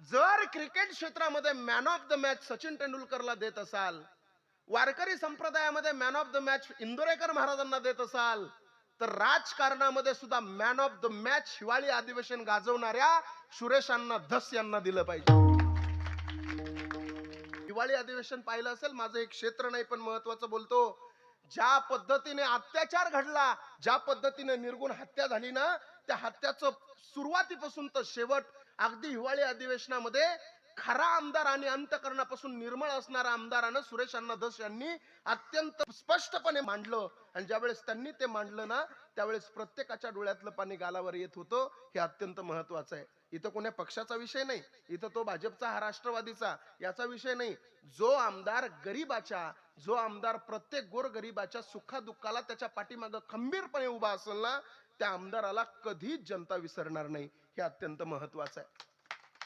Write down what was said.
जर क्रिकेट क्षेत्रामध्ये man of the match Sachin तेंडुलकरला देत असाल वारकरी संप्रदायामध्ये man of the match Indorekar महाराजांना देत असाल तर राजकारणामध्ये सुद्धा मॅन ऑफ द मॅच हिवाळी अधिवेशन गाजवणाऱ्या सुरेशांना धस यांना दिलं पाहिजे. हिवाळी अधिवेशन पाहिलं असेल माझं एक क्षेत्र नाही पण महत्वाचं बोलतो ज्या पद्धतीने अत्याचार घडला ज्या पद्धतीने निर्गुण हत्या झाली ना त्या हत्याचं सुरुवातीपासून तर शेवट अगदी हिवाळी अधिवेशनामध्ये खरा आमदार आणि अंतकरणापासून निर्मळ असणाऱ्या आमदारानं सुरेश अण्णा धस यांनी अत्यंत स्पष्टपणे मांडलं. आणि ज्यावेळेस त्यांनी ते मांडलं ना त्यावेळेस प्रत्येकाच्या डोळ्यातलं पाणी गालावर येत होतं हे अत्यंत महत्वाचं आहे. इथं कोण्या पक्षाचा विषय नाही. इथं तो भाजपचा हा राष्ट्रवादीचा याचा विषय नाही. जो आमदार गरीबाच्या जो आमदार प्रत्येक गोर गरीबाच्या सुखादुःखाला त्याच्या पाठीमागं खंबीरपणे उभा असेल ना त्या आमदाराला कधीच जनता विसरणार नाही. हे अत्यंत महत्वाचं आहे.